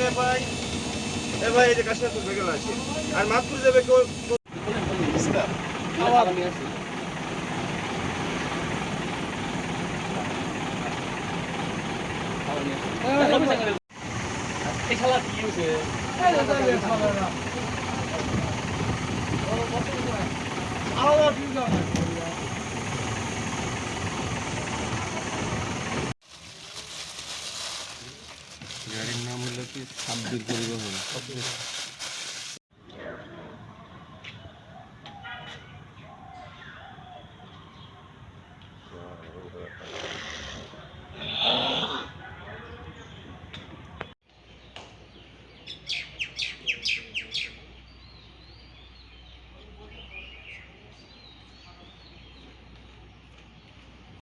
এ ভাই এ ভাই এই যে কাশিনাথপুর বেগেল আছে। আর মাতপুর যাবে কেউ গাড়ির নাম হলো কি? সাব্বির পরিবহন।